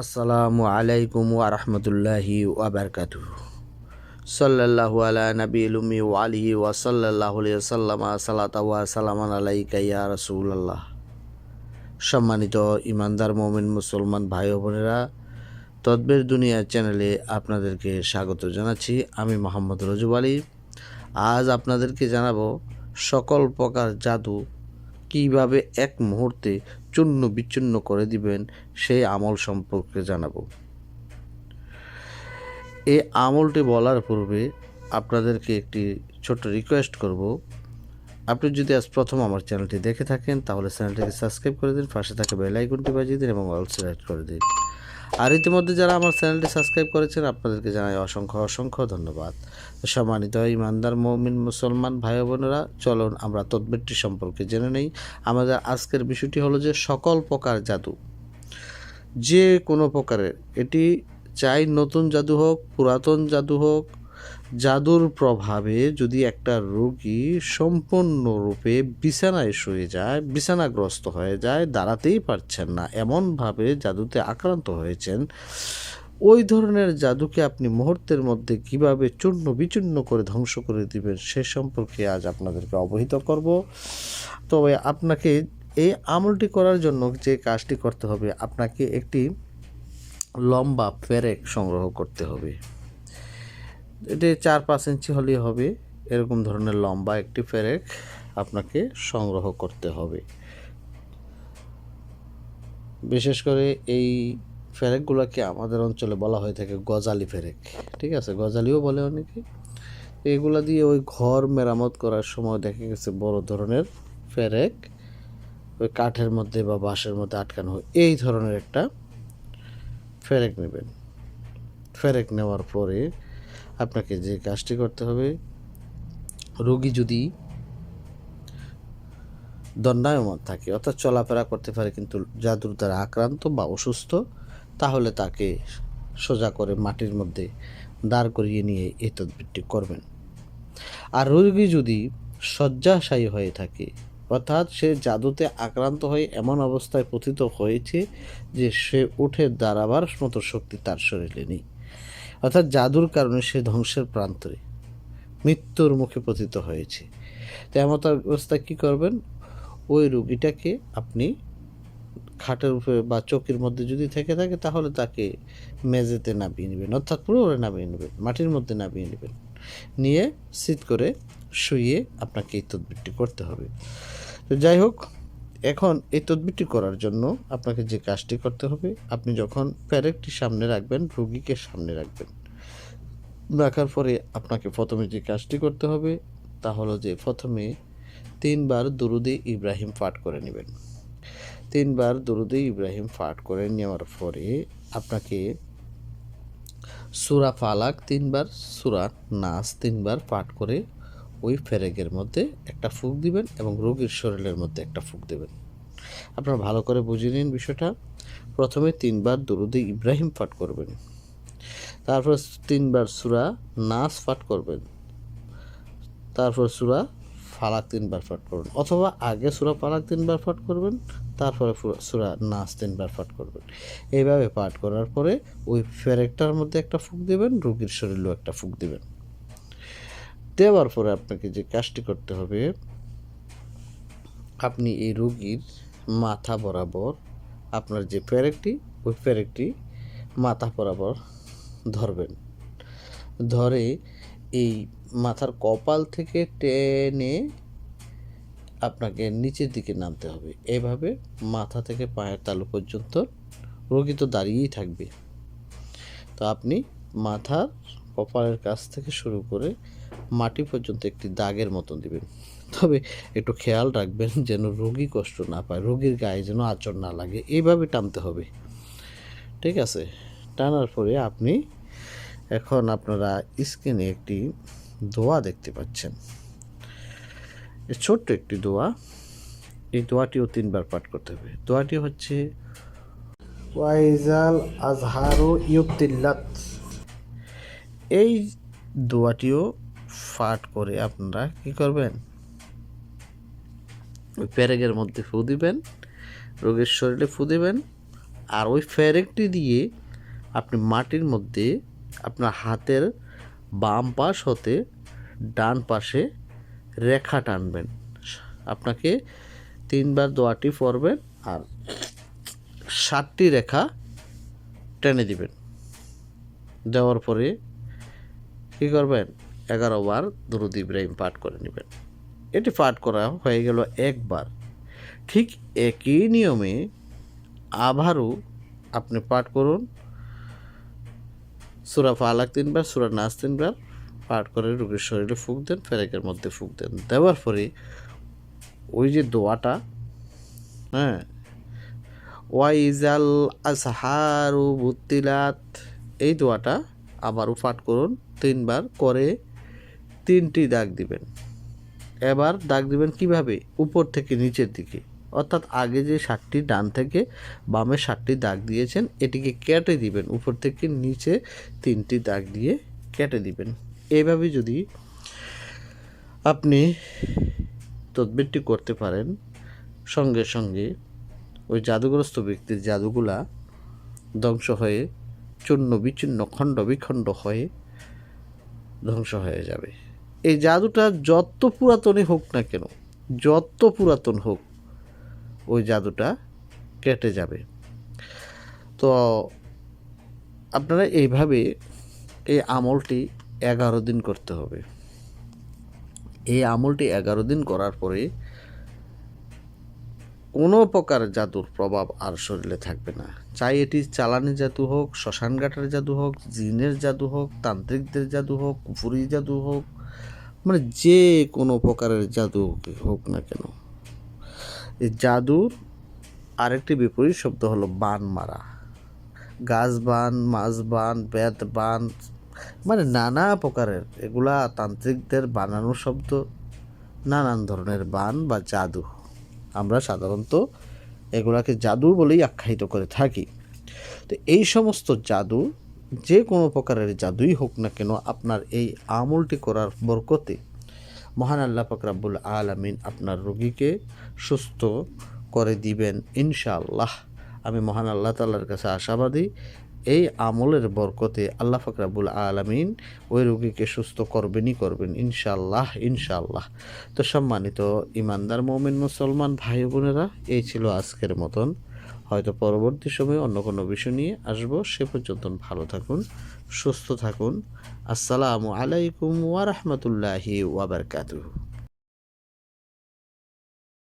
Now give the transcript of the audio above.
আসসালামু আলাইকুম ওয়া রাহমাতুল্লাহি ওয়া বারাকাতুহু। সাল্লাল্লাহু আলা নবিয়িল উম্মি ওয়া আলিহি ওয়া সাল্লাল্লাহু আলাইহি ওয়াসাল্লাম সালাতা ওয়া সালামান আলাইকা ইয়া রাসূলুল্লাহ। সম্মানিত ইমানদার মুমিন মুসলমান ভাই ও বোনেরা, তদবের দুনিয়া চ্যানেলে আপনাদেরকে স্বাগত জানাচ্ছি। আমি মোহাম্মদ রজব আলী। আজ আপনাদেরকে জানাব সকল প্রকার জাদু কীভাবে এক মুহূর্তে চূর্ণ বিচ্ছিন্ন করে দিবেন সেই আমল সম্পর্কে জানাব। এই আমলটি বলার পূর্বে আপনাদেরকে একটি ছোট্ট রিকোয়েস্ট করব। আপনি যদি আজ প্রথম আমার চ্যানেলটি দেখে থাকেন, তাহলে চ্যানেলটিকে সাবস্ক্রাইব করে দিন, পাশে থাকা বেল আইকনটি বাজিয়ে দিন এবং অল সিলেক্ট করে দিন। আর ইতিমধ্যে যারা আমার চ্যানেলটি সাবস্ক্রাইব করেছেন, আপনাদেরকে জানাই অসংখ্য অসংখ্য ধন্যবাদ। সম্মানিত ইমানদার, মৌমিন, মুসলমান ভাই বোনেরা, চলুন আমরা তদ্বিরটি সম্পর্কে জেনে নেই। আমাদের আজকের বিষয়টি হলো যে সকল প্রকার জাদু। যে কোনো প্রকারের, এটি চাই নতুন জাদু হোক, পুরাতন জাদু হোক জাদুর প্রভাবে যদি একটা রোগী সম্পূর্ণরূপে বিছানায় শুয়ে যায়, বিছানাগ্রস্ত হয়ে যায়, দাঁড়াতেই পারছেন না, এমনভাবে জাদুতে আক্রান্ত হয়েছেন, ওই ধরনের জাদুকে আপনি মুহূর্তের মধ্যে কীভাবে চূর্ণ বিচূর্ণ করে ধ্বংস করে দিবেন সে সম্পর্কে আজ আপনাদেরকে অবহিত করব। তবে আপনাকে এই আমলটি করার জন্য যে কাজটি করতে হবে, আপনাকে একটি লম্বা পেরেক সংগ্রহ করতে হবে। এটি চার পাঁচ ইঞ্চি হলেই হবে। এরকম ধরনের লম্বা একটি ফেরেক আপনাকে সংগ্রহ করতে হবে। বিশেষ করে এই ফেরেকগুলোকে আমাদের অঞ্চলে বলা হয়ে থাকে গজালি ফেরেক। ঠিক আছে? গজালিও বলে অনেকে। এগুলা দিয়ে ওই ঘর মেরামত করার সময় দেখা গেছে বড় ধরনের ফেরেক ওই কাঠের মধ্যে বা বাঁশের মধ্যে আটকানো হয়। এই ধরনের একটা ফেরেক নেবেন। ফেরেক নেওয়ার পরে আপনাকে যে কাজটি করতে হবে, রোগী যদি দণ্ডায়মান থাকে, অর্থাৎ চলাফেরা করতে পারে কিন্তু জাদুর দ্বারা আক্রান্ত বা অসুস্থ, তাহলে তাকে সোজা করে মাটির মধ্যে দাঁড় করিয়ে নিয়ে এই তদবিরটি করবেন। আর রোগী যদি শয্যাশায়ী হয়ে থাকে, অর্থাৎ সে জাদুতে আক্রান্ত হয়ে এমন অবস্থায় পতিত হয়েছে যে সে উঠে দাঁড়াবার মতো শক্তি তার শরীরে নেই। অর্থাৎ জাদুর কারণে সে ধ্বংসের প্রান্তরে মৃত্যুর মুখে পতিত হয়েছে। তো এমন অবস্থায় কী করবেন? ওই রুগীটাকে আপনি খাটের উপরে বা চৌকির মধ্যে যদি থেকে থাকে, তাহলে তাকে মেঝেতে নামিয়ে নেবেন, অর্থাৎ পুরো নামিয়ে নেবেন, মাটির মধ্যে নামিয়ে নেবেন। নিয়ে শীত করে শুয়ে আপনাকে এই তদবিরটি করতে হবে। তো যাই হোক এখন এই তদবিরটি করার জন্য আপনাকে যে কাজটি করতে হবে, আপনি যখন প্যারেকটি সামনে রাখবেন, রুগীকে সামনে রাখবেন। রাখার পরে আপনাকে প্রথমে যে কাজটি করতে হবে, তা হলো যে প্রথমে তিনবার দুরুদে ইব্রাহিম পাঠ করে নেবেন। তিনবার দুরুদে ইব্রাহিম পাঠ করে নেওয়ার পরে আপনাকে সুরা ফালাক তিনবার, সুরা নাচ তিনবার পাঠ করে ওই ফেরেকের মধ্যে একটা ফুক দিবেন এবং রোগীর শরীরের মধ্যে একটা ফুক দেবেন। আপনারা ভালো করে বুঝে নিন বিষয়টা। প্রথমে তিনবার দরুদে ইব্রাহিম পাঠ করবেন। তারপর তিনবার সুরা নাচ পাঠ করবেন। তারপর সুরা ফালাক তিনবার পাঠ করবেন। অথবা আগে সুরা ফালাক তিনবার পাঠ করবেন, তারপরে সুরা নাচ তিনবার পাঠ করবেন। এইভাবে পাঠ করার পরে ওই ফেরেকটার মধ্যে একটা ফুক দেবেন, রোগীর শরীরেও একটা ফুক দেবেন। দেওয়ার পরে আপনাকে যে কাজটি করতে হবে, আপনি এই রোগীর মাথা বরাবর আপনার যে ফেরেকটি ওই ফেরেকটি মাথা বরাবর ধরবেন। ধরে এই মাথার কপাল থেকে টেনে আপনাকে নিচের দিকে নামতে হবে। এভাবে মাথা থেকে পায়ের তালু পর্যন্ত রোগী তো দাঁড়িয়েই থাকবে। তো আপনি মাথার কপালের কাছ থেকে শুরু করে মাটি পর্যন্ত একটি দাগের মতন দিবেন। তবে একটু খেয়াল রাখবেন যেন রোগী কষ্ট না পায়, রোগীর গায়ে যেন আচর না লাগে এইভাবে টানতে হবে। ঠিক আছে? টানার পরে আপনি এখন আপনারা স্ক্রিনে একটি দোয়া দেখতে পাচ্ছেন। ছোট্ট একটি দোয়া। এই দোয়াটিও তিনবার পাঠ করতে হবে। দোয়াটি হচ্ছে, ওয়াইজাল আজহারু ইউবতিল্লাত। এই দোয়াটিও ফাট করে আপনারা কি করবেন? ওই প্যারেগের মধ্যে ফু দিবেন, রোগের শরীরে ফু দিবেন, আর ওই ফেরেকটি দিয়ে আপনি মাটির মধ্যে আপনার হাতের বাম পাশ হতে ডান পাশে রেখা টানবেন। আপনাকে তিনবার দোয়াটি পরবেন আর সাতটি রেখা টেনে দিবেন। দেওয়ার পরে কী করবেন? এগারো বার দুরুদ ইব্রাহিম পাঠ করে নেবেন। এটি পাঠ করা হয়ে গেল একবার। ঠিক একই নিয়মে আবারও আপনি পাঠ করুন। সুরা ফালাক তিনবার, সুরা নাচ তিনবার পাঠ করে রোগীর শরীরে ফুক দেন, ফেরেকের মধ্যে ফুঁক দেন। দেওয়ার পরে ওই যে দোয়াটা হ্যাঁ ওয়াইজাল আসহারু বুত্তিলাত, এই দোয়াটা আবারও পাঠ করুন। তিনবার করে তিনটি দাগ দিবেন। এবার দাগ দিবেন কীভাবে? উপর থেকে নিচের দিকে। অর্থাৎ আগে যে ষাটটি ডান থেকে বামে ষাটটি দাগ দিয়েছেন, এটিকে কেটে দিবেন। উপর থেকে নিচে তিনটি দাগ দিয়ে কেটে দিবেন। এইভাবে যদি আপনি তদবিরটি করতে পারেন, সঙ্গে সঙ্গে ওই জাদুগ্রস্ত ব্যক্তির জাদুগুলা ধ্বংস হয়ে চূর্ণ বিচ্ছিন্ন খণ্ড বিখণ্ড হয়ে ধ্বংস হয়ে যাবে। এই জাদুটা যত পুরাতনই হোক না কেন, যত পুরাতন হোক, ওই জাদুটা কেটে যাবে। তো আপনারা এইভাবে এই আমলটি এগারো দিন করতে হবে। এই আমলটি এগারো দিন করার পরে কোনো প্রকার জাদুর প্রভাব আর শরীরে থাকবে না। চাই এটি চালানি জাদু হোক শ্মশানঘাটের জাদু হোক, জিনের জাদু হোক, তান্ত্রিকদের জাদু হোক কুফুরি জাদু হোক মানে যে কোনো প্রকারের জাদু হোক না কেন। এই জাদুর আরেকটি বিপরীত শব্দ হলো বান মারা। গাছ বান, মাছ বান, বেত বান মানে নানা প্রকারের। এগুলা তান্ত্রিকদের বানানো শব্দ, নানান ধরনের বান বা জাদু। আমরা সাধারণত এগুলাকে জাদু বলেই আখ্যায়িত করে থাকি। তো এই সমস্ত জাদু যে কোনো প্রকারের জাদুই হোক না কেন, আপনার এই আমলটি করার বরকতে মহান আল্লাহ ফকরাবুল আলমিন আপনার রোগীকে সুস্থ করে দিবেন ইনশাআল্লাহ। আমি মহান আল্লাহ তাল্লার কাছে আশাবাদী এই আমলের বরকতে আল্লাহ ফকরাবুল আলমিন ওই রোগীকে সুস্থ করবেনই করবেন ইনশাল্লাহ ইনশাল্লাহ তো সম্মানিত ইমানদার মমিন মুসলমান ভাই বোনেরা, এই ছিল আজকের মতন। হয়তো পরবর্তী সময়ে অন্য কোনো বিষয় নিয়ে আসব। সে পর্যন্ত ভালো থাকুন, সুস্থ থাকুন। আসসালামু আলাইকুম ওয়া রাহমাতুল্লাহি ওয়া বারাকাতুহু।